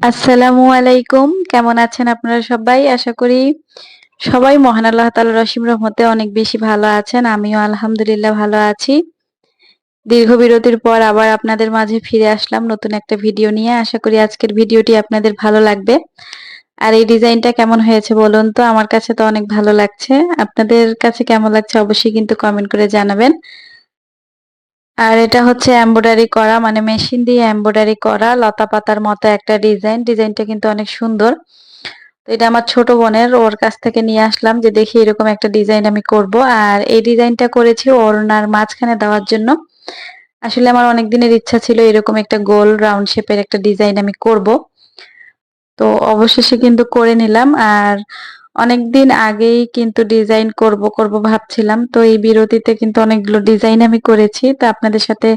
আসসালামু আলাইকুম। কেমন আছেন আপনারা সবাই? আশা করি সবাই মহান আল্লাহ তাআলার রসিম রহমতে অনেক বেশি ভালো আছেন। আমিও আলহামদুলিল্লাহ ভালো আছি। দীর্ঘ বিরতির পর আবার আপনাদের মাঝে ফিরে আসলাম নতুন একটা ভিডিও নিয়ে। আশা করি আজকের ভিডিওটি আপনাদের ভালো লাগবে। আর এই ডিজাইনটা কেমন হয়েছে বলুন তো? আমার কাছে তো অনেক ভালো লাগছে। আপনাদের কাছে কেমন লাগছে অবশ্যই কিন্তু কমেন্ট করে জানাবেন। আর এটা হচ্ছে এমব্রয়ডারি করা মানে মেশিন দিয়ে এমব্রয়ডারি করা। লতা পাতার মতো একটা ডিজাইন ডিজাইনটা কিন্তু অনেক সুন্দর। তো এটা আমার ছোট বোনের, ওর কাছ থেকে নিয়ে আসলাম যে দেখি এরকম একটা ডিজাইন আমি করব। আর এই ডিজাইনটা করেছি ওড়নার মাঝখানে দেওয়ার জন্য। আসলে আমার অনেক দিনের ইচ্ছা ছিল এরকম একটা গোল রাউন্ড শেপের একটা ডিজাইন আমি করব। তো অবশেষে কিন্তু করে নিলাম। আর অনেকদিন আগেই কিন্তু ডিজাইন করব করব ভাবছিলাম। তো এই বিরতিতে কিন্তু অনেকগুলো ডিজাইন আমি করেছি। তো আপনাদের সাথে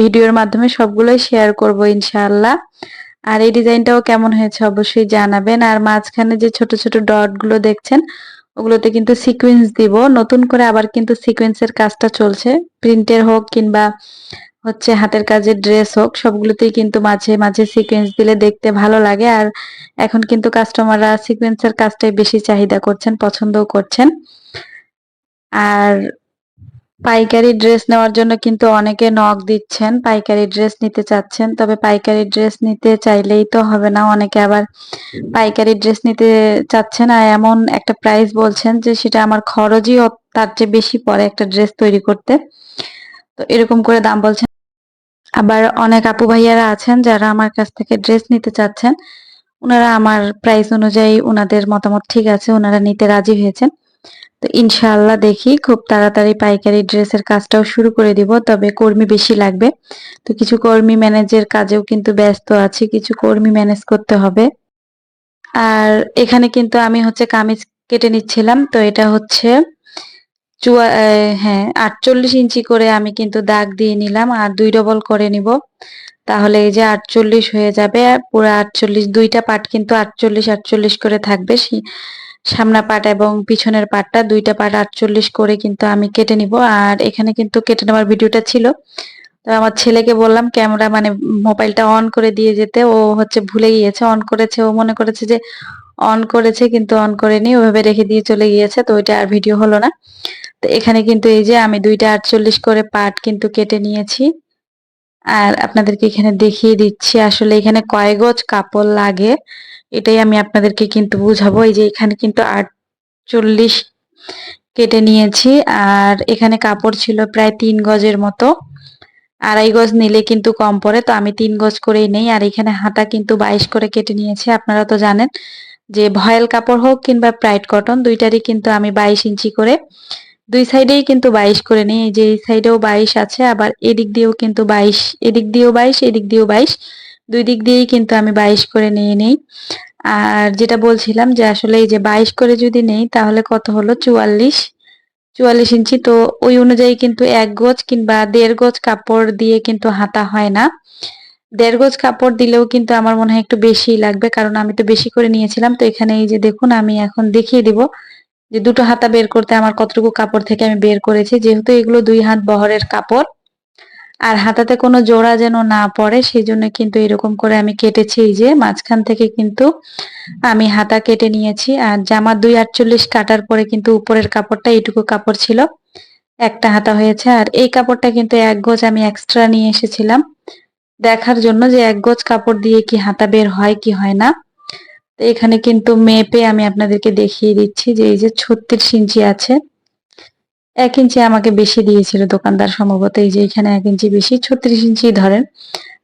ভিডিওর মাধ্যমে সবগুলোই শেয়ার করব ইনশাআল্লাহ। আর এই ডিজাইনটাও কেমন হয়েছে অবশ্যই জানাবেন। আর মাঝখানে যে ছোট ছোট ডটগুলো দেখছেন, ওগুলোতে কিন্তু সিকোয়েন্স দিব। নতুন করে আবার কিন্তু সিকোয়েন্সের কাজটা চলছে। প্রিন্টের হোক কিংবা হচ্ছে হাতের কাজের ড্রেস হোক, সবগুলোতেই কিন্তু মাঝে মাঝে সিকোয়েন্স দিলে দেখতে ভালো লাগে। আর এখন কিন্তু কাস্টমাররা সিকোয়েন্সের কাজটাই বেশি চাহিদা করছেন, পছন্দও করছেন। আর পাইকারি ড্রেস নেওয়ার জন্য কিন্তু অনেকে নক দিচ্ছেন, পাইকারি ড্রেস নিতে চাচ্ছেন। তবে পাইকারি ড্রেস নিতে চাইলেই তো হবে না, অনেকে আবার পাইকারি ড্রেস নিতে চাচ্ছেন। আর এমন একটা প্রাইস বলছেন যে, সেটা আমার খরচই তার চেয়ে বেশি পড়ে একটা ড্রেস তৈরি করতে। তো এরকম করে দাম বলছেন। আবার অনেক আপু ভাইয়ারা আছেন যারা আমার কাছ থেকে ড্রেস নিতে চাচ্ছেন। ওনারা আমার প্রাইস অনুযায়ী ওনাদের মতামত ঠিক আছে ওনারা নিতে রাজি হয়েছেন। তো ইনশাআল্লাহ দেখি, খুব তাড়াতাড়ি পাইকারি ড্রেসের কাজটাও শুরু করে দিব, তবে কর্মী বেশি লাগবে। তো কিছু কর্মী ম্যানেজের কাজেও কিন্তু ব্যস্ত আছি, কিছু কর্মী ম্যানেজ করতে হবে। আর এখানে কিন্তু আমি হচ্ছে কামিজ কেটে নিচ্ছিলাম, তো এটা হচ্ছে চুয়া হ্যাঁ আটচল্লিশ ইঞ্চি করে আমি কিন্তু দাগ দিয়ে নিলাম আর দুই ডবল করে নিব। তাহলে এই যে আটচল্লিশ হয়ে যাবে পুরো আটচল্লিশ, দুইটা পাট কিন্তু আটচল্লিশ আটচল্লিশ করে থাকবে। সামনা পাট এবং পিছনের পাটটা দুইটা পাট আটচল্লিশ করে কিন্তু আমি কেটে নিব। আর এখানে কিন্তু কেটে নেওয়ার ভিডিওটা ছিল। তো আমার ছেলেকে বললাম, ক্যামেরা মানে মোবাইলটা অন করে দিয়ে যেতে। ও হচ্ছে ভুলে গিয়েছে, অন করেছে। ও মনে করেছে যে, অন করেছে কিন্তু অন করেনি। ওভাবে রেখে দিয়ে চলে গিয়েছে। তো ওইটা আর ভিডিও হলো না। তো এখানে কিন্তু এই যে আমি দুইটা আটচল্লিশ করে পাট কিন্তু কেটে নিয়েছি। আর আপনাদেরকে এখানে দেখিয়ে দিচ্ছি আসলে এখানে কয় গজ কাপড় লাগে, এটাই আমি আপনাদেরকে কিন্তু বুঝাবো। এই যে এখানে কিন্তু আটচল্লিশ কেটে নিয়েছি, আর এখানে কাপড় ছিল প্রায় তিন গজের মতো। আড়াই গজ নিলে কিন্তু কম পড়ে, তো আমি তিন গজ করেই নেই। আর এখানে হাতা কিন্তু বাইশ করে কেটে নিয়েছি, আপনারা তো জানেন। যে ভয়েল কাপড় হোক কিংবা প্রাইড কটন, দুইটারই কিন্তু আমি বাইশ ইঞ্চি করে দুই সাইডেই কিন্তু বাইশ করে নিই। যে এই সাইডেও বাইশ আছে, আবার এদিক দিয়েও কিন্তু বাইশ, এদিক দিয়েও বাইশ, এদিক দিয়েও বাইশ। দুই দিক দিয়েই কিন্তু আমি বাইশ করে নিয়ে নিই। আর যেটা বলছিলাম যে আসলে এই যে বাইশ করে যদি নেই, তাহলে কত হলো? চুয়াল্লিশ। চুয়াল্লিশ ইঞ্চি, তো ওই অনুযায়ী কিন্তু এক গোজ কিংবা দেড় গোজ কাপড় দিয়ে কিন্তু হাতা হয় না। দেড় গোজ কাপড় দিলেও কিন্তু আমার মনে হয় একটু বেশি লাগবে, কারণ আমি তো বেশি করে নিয়েছিলাম। তো এখানে এই যে দেখুন, আমি এখন দেখিয়ে দিব। যে দুটো হাতা বের করতে আমার কতটুকু কাপড় থেকে আমি বের করেছি, যেহেতু এগুলো দুই হাত বহরের কাপড়, আর হাতাতে কোনো জোড়া যেন না পড়ে, সেই জন্য কিন্তু এরকম করে আমি কেটেছি এই যে, মাঝখান থেকে কিন্তু আমি হাতা কেটে নিয়েছি, আর জামা দুই আটচল্লিশ কাটার পরে কিন্তু উপরের কাপড়টা এইটুকু কাপড় ছিল, একটা হাতা হয়েছে, আর এই কাপড়টা কিন্তু এক গোজ আমি এক্সট্রা নিয়ে এসেছিলাম, দেখার জন্য যে এক গোজ কাপড় দিয়ে কি হাতা বের হয় কি হয় না। তো এখানে কিন্তু মেপে আমি আপনাদেরকে দেখিয়ে দিচ্ছি যে এই যে ছত্রিশ ইঞ্চি আছে, এক ইঞ্চি আমাকে বেশি দিয়েছিল দোকানদার সম্ভবত, এই যে এখানে এক ইঞ্চি বেশি, ছত্রিশ ইঞ্চি ধরেন।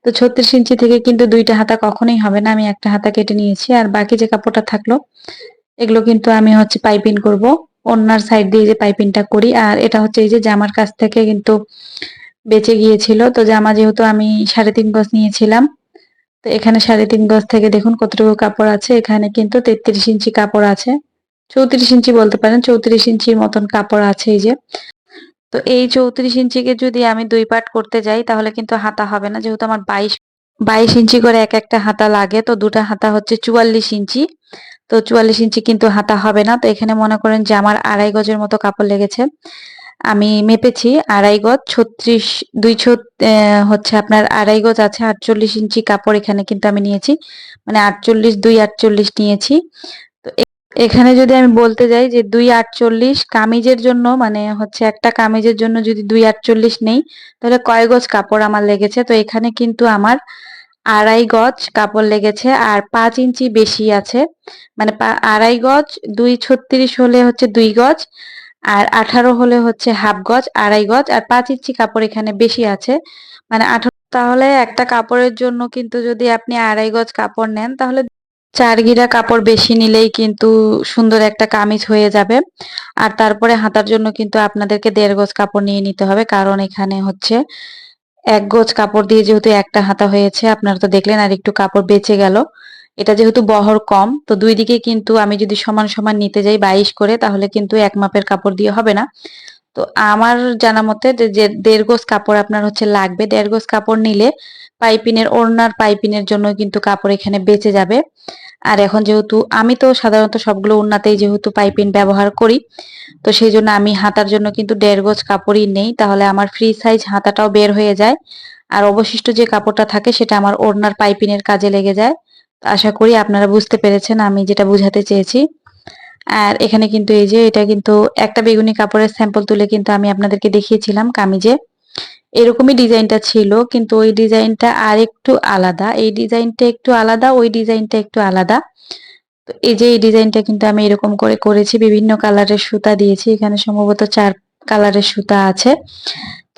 তো ছত্রিশ ইঞ্চি থেকে কিন্তু দুইটা হাতা কখনোই হবে না, আমি একটা হাতা কেটে নিয়েছি, আর বাকি যে কাপড়টা থাকল, এগুলো কিন্তু আমি হচ্ছে পাইপিং করব অন্যার সাইড দিয়ে যে পাইপিংটা করি, আর এটা হচ্ছে এই যে জামার কাছ থেকে কিন্তু বেঁচে গিয়েছিল। তো জামা যেহেতু আমি সাড়ে তিন গজ নিয়েছিলাম তো এখানে সাড়ে তিন গজ থেকে দেখুন কতটুকু কাপড় আছে। এখানে কিন্তু তেত্রিশ ইঞ্চি কাপড় আছে। চৌত্রিশ ইঞ্চি বলতে পারেন, চৌত্রিশ ইঞ্চির মতন কাপড় আছে এই যে। তো এই চৌত্রিশ ইঞ্চিকে যদি আমি দুই পাট করতে যাই, তাহলে কিন্তু হাতা হবে না। যেহেতু আমার বাইশ বাইশ ইঞ্চি করে এক একটা হাতা লাগে, তো দুটা হাতা হচ্ছে চুয়াল্লিশ ইঞ্চি। তো চুয়াল্লিশ ইঞ্চি কিন্তু হাতা হবে না। তো এখানে মনে করেন যে আমার আড়াই গজের মতো কাপড় লেগেছে। আমি মেপেছি আড়াই গজ, ছত্রিশ, দুই হচ্ছে আপনার আড়াই গজ আছে, আটচল্লিশ ইঞ্চি কাপড় এখানে কিন্তু আমি নিয়েছি। মানে আটচল্লিশ, দুই আটচল্লিশ নিয়েছি। তো এখানে যদি আমি বলতে যাই যে দুই আটচল্লিশ কামিজের জন্য মানে হচ্ছে একটা কামিজের জন্য যদি দুই আটচল্লিশ নেই, তাহলে কয় গজ কাপড় আমার লেগেছে? তো এখানে কিন্তু আমার আড়াই গজ কাপড় লেগেছে আর পাঁচ ইঞ্চি বেশি আছে। মানে আড়াই গজ, দুই ছত্রিশ হলে হচ্ছে দুই গজ আর আঠারো হলে হচ্ছে হাফ গজ, আড়াই গজ, আর পাঁচ ইঞ্চি কাপড় এখানে বেশি আছে। মানে আঠারো, তাহলে একটা কাপড়ের জন্য কিন্তু যদি আপনি আড়াই গজ কাপড় নেন, তাহলে চার গিরা কাপড় বেশি নিলেই কিন্তু সুন্দর একটা কামিজ হয়ে যাবে। আর তারপরে হাতার জন্য কিন্তু আপনাদেরকে দেড় গজ কাপড় নিয়ে নিতে হবে, কারণ এখানে হচ্ছে এক গজ কাপড় দিয়ে যেহেতু একটা হাতা হয়েছে, আপনারা তো দেখলেন আর একটু কাপড় বেঁচে গেল। এটা যেহেতু বহর কম, তো দুই দিকে কিন্তু আমি যদি সমান সমান নিতে যাই বাইশ করে, তাহলে কিন্তু এক মাপের কাপড় দিয়ে হবে না। তো আমার জানা মতে যে দেড় গোজ কাপড় আপনার হচ্ছে লাগবে। দেড় গোজ কাপড় নিলে পাইপিনের ওড়নার পাইপিনের জন্য কিন্তু কাপড় এখানে বেঁচে যাবে। আর এখন যেহেতু আমি তো সাধারণত সবগুলো ওড়নাতেই যেহেতু পাইপিন ব্যবহার করি, তো সেই জন্য আমি হাতার জন্য কিন্তু দেড় গোজ কাপড়ই নেই। তাহলে আমার ফ্রি সাইজ হাতাটাও বের হয়ে যায়। আর অবশিষ্ট যে কাপড়টা থাকে, সেটা আমার ওড়নার পাইপিনের কাজে লেগে যায়। আশা করি আপনারা বুঝতে পেরেছেন, আমি যেটা বুঝাতে চেয়েছি। আর এখানে কিন্তু এই যে, এটা কিন্তু একটা বেগুনি কাপড়ের স্যাম্পল তুলে কিন্তু আমি আপনাদেরকে দেখিয়েছিলাম কামিজে। এরকমই ডিজাইনটা ছিল, কিন্তু ওই ডিজাইনটা আর একটু আলাদা। এই ডিজাইনটা একটু আলাদা, ওই ডিজাইনটা একটু আলাদা। এই যে, এই ডিজাইনটা কিন্তু আমি এরকম করে করেছি, বিভিন্ন কালারের সুতা দিয়েছি। এখানে সম্ভবত চার কালারের সুতা আছে।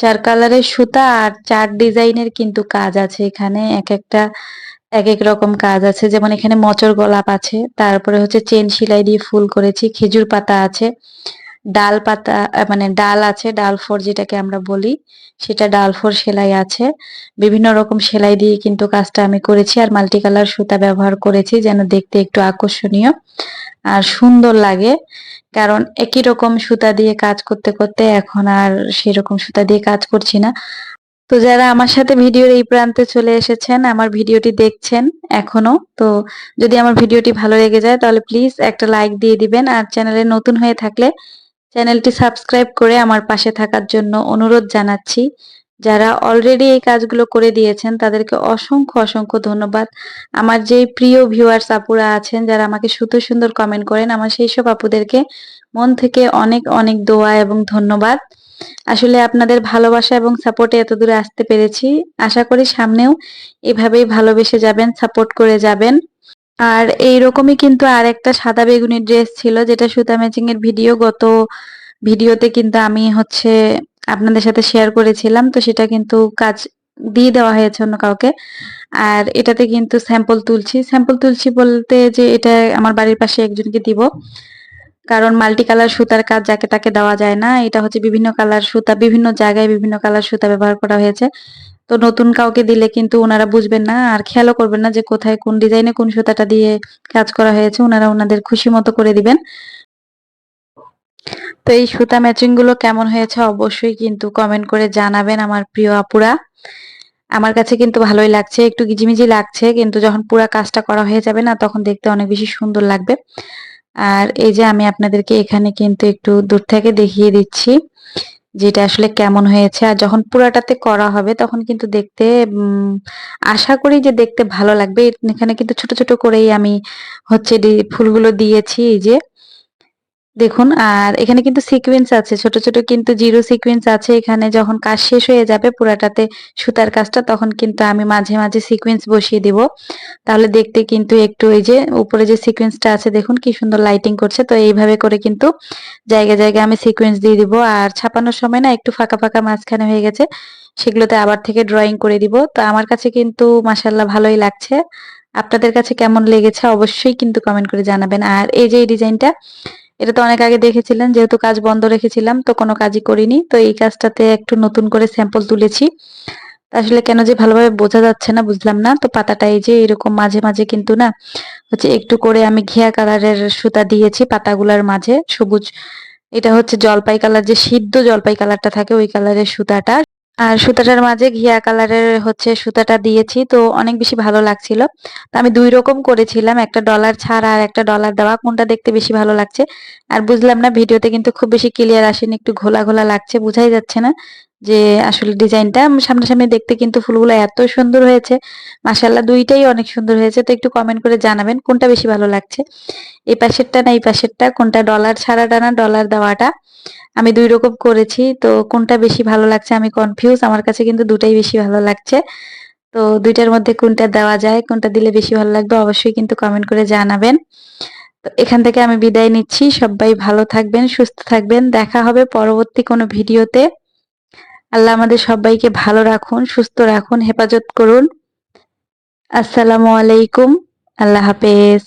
চার কালারের সুতা আর চার ডিজাইনের কিন্তু কাজ আছে এখানে। এক একটা এক এক রকম কাজ আছে। যেমন এখানে মচর গোলাপ আছে, তারপরে হচ্ছে চেন সেলাই দিয়ে ফুল করেছি, খেজুর পাতা আছে, ডাল পাতা মানে ডাল আছে, ডাল ফোর যেটাকে আমরা বলি, সেটা ডাল ফোর সেলাই আছে। বিভিন্ন রকম সেলাই দিয়ে কিন্তু কাজটা আমি করেছি আর মাল্টি কালার সুতা ব্যবহার করেছি যেন দেখতে একটু আকর্ষণীয় আর সুন্দর লাগে। কারণ একই রকম সুতা দিয়ে কাজ করতে করতে এখন আর সেরকম সুতা দিয়ে কাজ করছি না। তো যারা আমার সাথে ভিডিওর এই প্রান্তে চলে এসেছেন, আমার ভিডিওটি দেখছেন এখনও, তো যদি আমার ভিডিওটি ভালো লেগে যায়, তাহলে প্লিজ একটা লাইক দিয়ে দিবেন। আর চ্যানেলে নতুন হয়ে থাকলে চ্যানেলটি সাবস্ক্রাইব করে আমার পাশে থাকার জন্য অনুরোধ জানাচ্ছি। যারা অলরেডি এই কাজগুলো করে দিয়েছেন, তাদেরকে অসংখ্য অসংখ্য ধন্যবাদ। আমার যে প্রিয় ভিউয়ার্স আপুরা আছেন, যারা আমাকে সুন্দর সুন্দর কমেন্ট করেন, আমার সেই সব আপুদেরকে মন থেকে অনেক অনেক দোয়া এবং ধন্যবাদ। আসলে আপনাদের ভালোবাসা এবং সাপোর্টে এত দূরে আসতে পেরেছি। আশা করি সামনেও এভাবেই ভালোবেসে যাবেন সাপোর্ট করে যাবেন। আর এইরকমই কিন্তু আর একটা সাদা বেগুনি ড্রেস ছিল, যেটা সুতা ম্যাচিং এর ভিডিও গত ভিডিওতে কিন্তু আমি হচ্ছে আপনাদের সাথে শেয়ার করেছিলাম। তো সেটা কিন্তু কাজ দিয়ে দেওয়া হয়েছে অন্য কাউকে। আর এটাতে কিন্তু স্যাম্পল তুলছি। স্যাম্পল তুলছি বলতে যে এটা আমার বাড়ির পাশে একজনকে দিব। কারণ মাল্টি কালার সুতার কাজ যাকে তাকে দেওয়া যায় না, এটা হচ্ছে বিভিন্ন কালার সুতা, বিভিন্ন জায়গায় বিভিন্ন কালার সুতা ব্যবহার করা হয়েছে। তো নতুন কাউকে দিলে কিন্তু ওনারা বুঝবেন না আর খেয়ালও করবেন না যে কোথায় কোন ডিজাইনে কোন সুতাটা দিয়ে কাজ করা হয়েছে, ওনারা ওনাদের খুশি মতো করে দিবেন। তো এই সুতা ম্যাচিংগুলো কেমন হয়েছে অবশ্যই কিন্তু কমেন্ট করে জানাবেন আমার প্রিয় আপুরা। আমার কাছে কিন্তু ভালোই লাগছে, একটু গিজিমিজি লাগছে, কিন্তু যখন পুরা কাজটা করা হয়ে যাবে না, তখন দেখতে অনেক বেশি সুন্দর লাগবে। আর এই যে আমি আপনাদেরকে এখানে কিন্তু একটু দূর থেকে দেখিয়ে দিচ্ছি, যেটা আসলে কেমন হয়েছে। আর যখন পুরাটাতে করা হবে, তখন কিন্তু দেখতে আশা করি যে দেখতে ভালো লাগবে। এখানে কিন্তু ছোট ছোট করেই আমি হচ্ছে ফুলগুলো দিয়েছি, এই যে। দেখুন, আর এখানে কিন্তু সিকোয়েন্স আছে, ছোট ছোট কিন্তু জিরো সিকোয়েন্স আছে। এখানে যখন কাজ শেষ হয়ে যাবে পুরাটাতে সুতার কাজটা, তখন কিন্তু আমি মাঝে মাঝে সিকোয়েন্স বসিয়ে দিব। তাহলে দেখতে কিন্তু একটু এই যে উপরে যে সিকোয়েন্সটা আছে, দেখুন কি সুন্দর লাইটিং করছে। তো এইভাবে করে কিন্তু জায়গায় জায়গায় আমি সিকোয়েন্স দিয়ে দিব। আর ছাপানোর সময় না একটু ফাঁকা ফাঁকা মাঝখানে হয়ে গেছে, সেগুলোতে আবার থেকে ড্রয়িং করে দিব। তো আমার কাছে কিন্তু মাসাল্লাহ ভালোই লাগছে। আপনাদের কাছে কেমন লেগেছে অবশ্যই কিন্তু কমেন্ট করে জানাবেন। আর এই যে এই ডিজাইনটা এটা তো অনেক আগে দেখেছিলেন, যেহেতু কাজ বন্ধ রেখেছিলাম, তো কোনো কাজই করিনি। তো এই কাজটাতে একটু নতুন করে স্যাম্পল তুলেছি। আসলে কেন যে ভালোভাবে বোঝা যাচ্ছে না, বুঝলাম না। তো পাতাটা এই যে এরকম মাঝে মাঝে কিন্তু না, হচ্ছে একটু করে আমি ঘিয়া কালারের সুতা দিয়েছি পাতাগুলার মাঝে, সবুজ। এটা হচ্ছে জলপাই কালার যে সিদ্ধ জলপাই কালারটা থাকে, ওই কালারের সুতাটা। আর সুতাটার মাঝে ঘিয়া কালারের হচ্ছে সুতাটা দিয়েছি, তো অনেক বেশি ভালো লাগছিল। তো আমি দুই রকম করেছিলাম, একটা ডলার ছাড়া আর একটা ডলার দেওয়া, কোনটা দেখতে বেশি ভালো লাগছে? আর বুঝলাম না, ভিডিওতে কিন্তু খুব বেশি ক্লিয়ার আসেনি, একটু ঘোলা ঘোলা লাগছে, বুঝাই যাচ্ছে না। যে আসলে ডিজাইনটা সামনাসামনি দেখতে কিন্তু ফুলগুলো এত সুন্দর হয়েছে। মাসাল্লাহ দুইটাই অনেক সুন্দর হয়েছে। তো একটু কমেন্ট করে জানাবেন কোনটা বেশি ভালো লাগছে। এই পাশেরটা না এই পাশেরটা, কোনটা ডলার ছাড়াটা না ডলার দেওয়াটা? আমি দুই রকম করেছি, তো কোনটা বেশি ভালো লাগছে আমি কনফিউজ আমার কাছে কিন্তু দুটাই বেশি ভালো লাগছে। তো দুইটার মধ্যে কোনটা দেওয়া যায়, কোনটা দিলে বেশি ভালো লাগবে অবশ্যই কিন্তু কমেন্ট করে জানাবেন। তো এখান থেকে আমি বিদায় নিচ্ছি। সবাই ভালো থাকবেন, সুস্থ থাকবেন। দেখা হবে পরবর্তী কোনো ভিডিওতে। আল্লাহ আমাদের সবাইকে ভালো রাখুন সুস্থ রাখুন হেফাজত করুন। আসসালামু আলাইকুম আল্লাহ হাফেজ।